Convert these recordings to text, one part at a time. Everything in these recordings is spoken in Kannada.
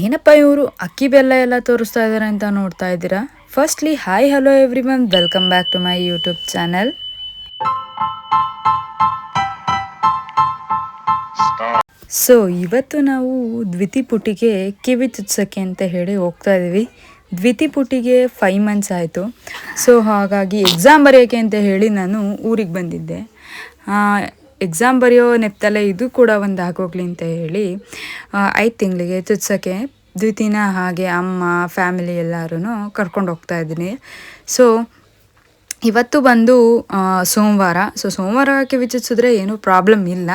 ಏನಪ್ಪ ಇವರು? ಅಕ್ಕಿ ಬೆಲ್ಲ ಎಲ್ಲ ತೋರಿಸ್ತಾ ಇದ್ದಾರೆ ಅಂತ ನೋಡ್ತಾ ಇದ್ದೀರಾ? Firstly hi hello every one welcome back to my YouTube channel so ಇವತ್ತು ನಾವು ದ್ವಿತಿಪುಟಿಗೆ ಕಿವಿ ಚುಚ್ಚಕ್ಕೆ ಅಂತ ಹೇಳಿ ಹೋಗ್ತಾ ಇದ್ದೀವಿ ದ್ವಿತಿಪುಟಿಗೆ ಫೈವ್ ಮಂತ್ಸ್ ಆಯಿತು. ಸೊ ಹಾಗಾಗಿ ಎಕ್ಸಾಮ್ ಬರೆಯೋಕ್ಕೆ ಅಂತ ಹೇಳಿ ನಾನು ಊರಿಗೆ ಬಂದಿದ್ದೆ. ಎಕ್ಸಾಮ್ ಬರೆಯೋ ನೆಪ್ತಲ್ಲೇ ಇದು ಕೂಡ ಒಂದು ಆಗೋಗ್ಲಿ ಅಂತ ಹೇಳಿ ಐದು ತಿಂಗಳಿಗೆ ಚುಚ್ಸೋಕ್ಕೆ ದ್ವಿತೀನ ಹಾಗೆ ಅಮ್ಮ ಫ್ಯಾಮಿಲಿ ಎಲ್ಲರೂ ಕರ್ಕೊಂಡು ಹೋಗ್ತಾ ಇದ್ದೀನಿ. ಸೊ ಇವತ್ತು ಬಂದು ಸೋಮವಾರ. ಸೊ ಸೋಮವಾರ ಕಿವಿ ಚುಚ್ಚಿದ್ರೆ ಏನೂ ಪ್ರಾಬ್ಲಮ್ ಇಲ್ಲ.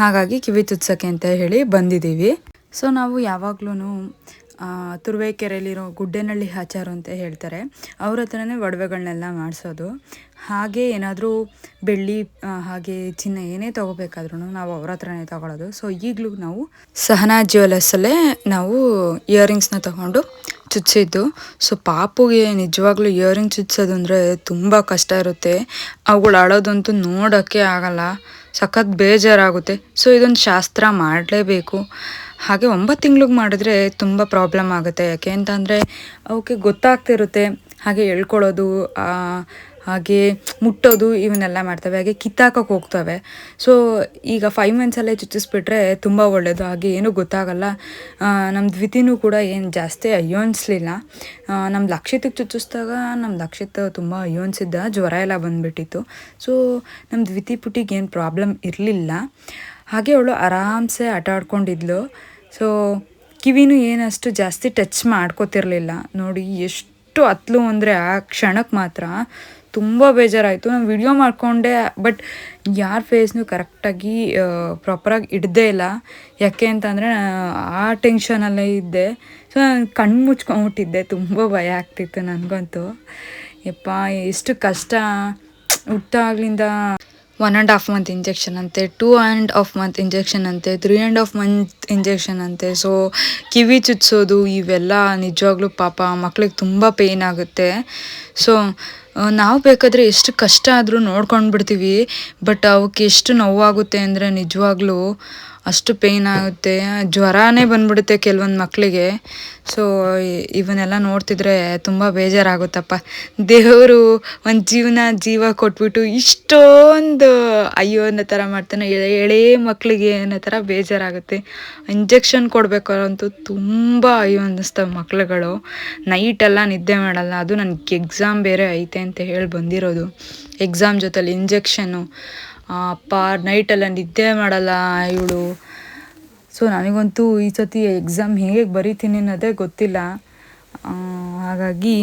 ಹಾಗಾಗಿ ಕಿವಿ ಚುಚ್ಚೋಕ್ಕೆ ಅಂತ ಹೇಳಿ ಬಂದಿದ್ದೀವಿ. ಸೊ ನಾವು ಯಾವಾಗ್ಲೂ ತುರುವೇಕೆರೆಯಲ್ಲಿರೋ ಗುಡ್ಡೇನಹಳ್ಳಿ ಆಚಾರು ಅಂತ ಹೇಳ್ತಾರೆ. ಅವ್ರ ಹತ್ರನೇ ಒಡವೆಗಳನ್ನೆಲ್ಲ ಮಾಡಿಸೋದು. ಹಾಗೆ ಏನಾದರೂ ಬೆಳ್ಳಿ ಹಾಗೆ ಚಿನ್ನ ಏನೇ ತೊಗೋಬೇಕಾದ್ರೂ ನಾವು ಅವ್ರ ಹತ್ರನೇ ತೊಗೊಳೋದು. ಸೊ ಈಗಲೂ ನಾವು ಸಹನಾ ಜ್ಯುವೆಲರ್ಸಲ್ಲೇ ನಾವು ಇಯರಿಂಗ್ಸ್ನ ತೊಗೊಂಡು ಚುಚ್ಚಿದ್ದು. ಸೊ ಪಾಪುಗೆ ನಿಜವಾಗ್ಲೂ ಇಯರಿಂಗ್ ಚುಚ್ಚೋದು ಅಂದರೆ ತುಂಬ ಕಷ್ಟ ಇರುತ್ತೆ. ಅವುಗಳು ಅಳೋದಂತೂ ನೋಡೋಕ್ಕೆ ಆಗಲ್ಲ. ಸಖತ್ ಬೇಜಾರಾಗುತ್ತೆ. ಸೊ ಇದೊಂದು ಶಾಸ್ತ್ರ ಮಾಡಲೇಬೇಕು. ಹಾಗೆ ಒಂಬತ್ತು ತಿಂಗ್ಳಿಗೆ ಮಾಡಿದ್ರೆ ತುಂಬ ಪ್ರಾಬ್ಲಮ್ ಆಗುತ್ತೆ. ಯಾಕೆ ಅಂತಂದರೆ ಅವಕ್ಕೆ ಗೊತ್ತಾಗ್ತಿರುತ್ತೆ. ಹಾಗೆ ಎಳ್ಕೊಳ್ಳೋದು ಹಾಗೆ ಮುಟ್ಟೋದು ಇವನ್ನೆಲ್ಲ ಮಾಡ್ತವೆ. ಹಾಗೆ ಕಿತ್ತಾಕಕ್ಕೆ ಹೋಗ್ತವೆ. ಸೊ ಈಗ ಫೈವ್ ಮಂತ್ಸಲ್ಲೇ ಚುಚ್ಚಿಸ್ಬಿಟ್ರೆ ತುಂಬ ಒಳ್ಳೆಯದು ಹಾಗೆ ಏನೂ ಗೊತ್ತಾಗಲ್ಲ. ನಮ್ಮ ದ್ವಿತೀನೂ ಕೂಡ ಏನು ಜಾಸ್ತಿ ಅಯ್ಯೋನ್ಸ್ಲಿಲ್ಲ. ನಮ್ಮ ಲಕ್ಷಿತಕ್ಕೆ ಚುಚ್ಚಿಸ್ದಾಗ ನಮ್ಮ ಲಕ್ಷಿತ ತುಂಬ ಅಯ್ಯೋನ್ಸಿದ್ದ. ಜ್ವರ ಎಲ್ಲ ಬಂದುಬಿಟ್ಟಿತ್ತು. ಸೊ ನಮ್ಮ ದ್ವಿತಿ ಪುಟಿಗೆ ಏನು ಪ್ರಾಬ್ಲಮ್ ಇರಲಿಲ್ಲ. ಹಾಗೆ ಅವಳು ಆರಾಮ್ಸೆ ಆಟ ಆಡ್ಕೊಂಡಿದ್ಲು ಸೊ ಕಿವಿನೂ ಏನಷ್ಟು ಜಾಸ್ತಿ ಟಚ್ ಮಾಡ್ಕೋತಿರ್ಲಿಲ್ಲ. ನೋಡಿ, ಎಷ್ಟು ಹತ್ಲು ಅಂದರೆ ಆ ಕ್ಷಣಕ್ಕೆ ಮಾತ್ರ ತುಂಬ ಬೇಜಾರಾಯಿತು. ನಾನು ವಿಡಿಯೋ ಮಾಡಿಕೊಂಡೆ ಬಟ್ ಯಾರ ಫೇಸ್ನು ಕರೆಕ್ಟಾಗಿ ಪ್ರಾಪರಾಗಿ ಇಡದೇ ಇಲ್ಲ. ಯಾಕೆ ಅಂತಂದರೆ ಆ ಟೆನ್ಷನಲ್ಲೇ ಇದ್ದೆ. ಸೊ ನಾನು ಕಣ್ಣು ಮುಚ್ಕೊಂಬಿಟ್ಟಿದ್ದೆ. ತುಂಬ ಭಯ ಆಗ್ತಿತ್ತು ನನಗಂತೂ. ಯಪ್ಪ, ಎಷ್ಟು ಕಷ್ಟ. ಹುಟ್ಟಾಗ್ಲಿಂದ one and half month injection ಅಂತೆ two and half month injection ಅಂತೆ three and half month injection ಅಂತೆ. ಸೊ ಕಿವಿ ಚುಚ್ಚೋದು ಇವೆಲ್ಲ ನಿಜವಾಗ್ಲೂ ಪಾಪ, ಮಕ್ಳಿಗೆ ತುಂಬ ಪೇಯ್ನ್ ಆಗುತ್ತೆ. ಸೊ ನಾವು ಬೇಕಾದರೆ ಎಷ್ಟು ಕಷ್ಟ ಆದರೂ ನೋಡ್ಕೊಂಡು ಬಿಡ್ತೀವಿ ಬಟ್ ಅವಕ್ಕೆ ಎಷ್ಟು ನೋವಾಗುತ್ತೆ ಅಂದರೆ ನಿಜವಾಗ್ಲೂ ಅಷ್ಟು ಪೇಯ್ನ್ ಆಗುತ್ತೆ. ಜ್ವರನೇ ಬಂದ್ಬಿಡುತ್ತೆ ಕೆಲವೊಂದು ಮಕ್ಕಳಿಗೆ ಸೊ ಇವನ್ನೆಲ್ಲ ನೋಡ್ತಿದ್ರೆ ತುಂಬ ಬೇಜಾರಾಗುತ್ತಪ್ಪ. ದೇವರು ಒಂದು ಜೀವನ ಜೀವ ಕೊಟ್ಬಿಟ್ಟು ಇಷ್ಟೊಂದು ಅಯ್ಯೋ ಅನ್ನೋ ಥರ ಮಾಡ್ತಾನೆ. ಎಳೆ ಮಕ್ಕಳಿಗೆ ಅನ್ನೋ ಥರ ಬೇಜಾರಾಗುತ್ತೆ. ಇಂಜೆಕ್ಷನ್ ಕೊಡಬೇಕಾದಂತೂ ತುಂಬ ಅಯ್ಯೋ ಅನ್ನಿಸ್ತವೆ ಮಕ್ಕಳುಗಳು ನೈಟೆಲ್ಲ ನಿದ್ದೆ ಮಾಡಲ್ಲ. ಅದು ನನಗೆ ಎಕ್ಸಾಮ್ ಬೇರೆ ಐತೆ ಅಂತ ಹೇಳಿ ಬಂದಿರೋದು. ಎಕ್ಸಾಮ್ ಜೊತೆಲಿ ಇಂಜೆಕ್ಷನ್ನು ಅಪ್ಪ ನೈಟೆಲ್ಲ ನಿದ್ದೆ ಮಾಡಲ್ಲ ಇವಳು. ಸೊ ನನಗಂತೂ ಈ ಸತಿ ಎಕ್ಸಾಮ್ ಹೇಗೆ ಬರೀತೀನಿ ಅನ್ನೋದೇ ಗೊತ್ತಿಲ್ಲ. ಹಾಗಾಗಿ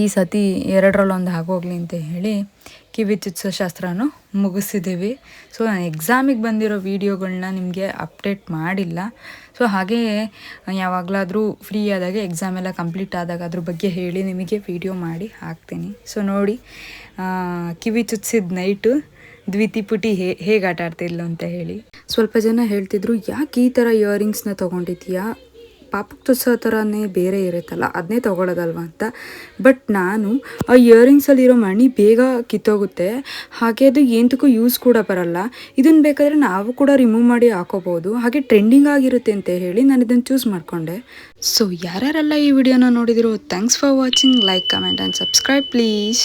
ಈ ಸತಿ ಎರಡರಲ್ಲೊಂದು ಆಗೋಗ್ಲಿ ಅಂತ ಹೇಳಿ ಕಿವಿ ಚುಚ್ಚೋ ಶಾಸ್ತ್ರನೂ ಮುಗಿಸಿದ್ದೀವಿ ಸೊ ನಾನು ಎಕ್ಸಾಮಿಗೆ ಬಂದಿರೋ ವೀಡಿಯೋಗಳನ್ನ ನಿಮಗೆ ಅಪ್ಡೇಟ್ ಮಾಡಿಲ್ಲ. ಸೊ ಹಾಗೆಯೇ ಯಾವಾಗಲಾದರೂ ಫ್ರೀ ಆದಾಗ ಎಕ್ಸಾಮ್ ಎಲ್ಲ ಕಂಪ್ಲೀಟ್ ಆದಾಗ ಅದ್ರ ಬಗ್ಗೆ ಹೇಳಿ ನಿಮಗೆ ವಿಡಿಯೋ ಮಾಡಿ ಹಾಕ್ತೀನಿ. ಸೊ ನೋಡಿ ಕಿವಿ ಚುಚ್ಚಿದ ನೈಟು ದ್ವಿತಿ ಪುಟಿ ಹೇ, ಹೇಗೆ ಆಟ ಆಡ್ತಿದ್ಲು ಅಂತ ಹೇಳಿ. ಸ್ವಲ್ಪ ಜನ ಹೇಳ್ತಿದ್ರು, ಯಾಕೆ ಈ ಥರ ಇಯರಿಂಗ್ಸ್ನ ತೊಗೊಂಡಿದ್ದೀಯಾ ಪಾಪಕ್ಕೆ ತುಸೋ ಥರನೇ ಬೇರೆ ಇರುತ್ತಲ್ಲ ಅದನ್ನೇ ತೊಗೊಳೋದಲ್ವ ಅಂತ. ಬಟ್ ನಾನು ಆ ಇಯರಿಂಗ್ಸಲ್ಲಿರೋ ಮಣಿ ಬೇಗ ಕಿತ್ತೋಗುತ್ತೆ. ಹಾಗೆ ಅದು ಏನಕ್ಕೂ ಯೂಸ್ ಕೂಡ ಬರಲ್ಲ. ಇದನ್ನು ಬೇಕಾದರೆ ನಾವು ಕೂಡ ರಿಮೂವ್ ಮಾಡಿ ಹಾಕೋಬೋದು. ಹಾಗೆ ಟ್ರೆಂಡಿಂಗ್ ಆಗಿರುತ್ತೆ ಅಂತ ಹೇಳಿ ನಾನು ಇದನ್ನು ಚೂಸ್ ಮಾಡಿಕೊಂಡೆ. ಸೊ ಯಾರ್ಯಾರೆಲ್ಲ ಈ ವಿಡಿಯೋನ ನೋಡಿದಿರೋ thanks for watching like comment and subscribe please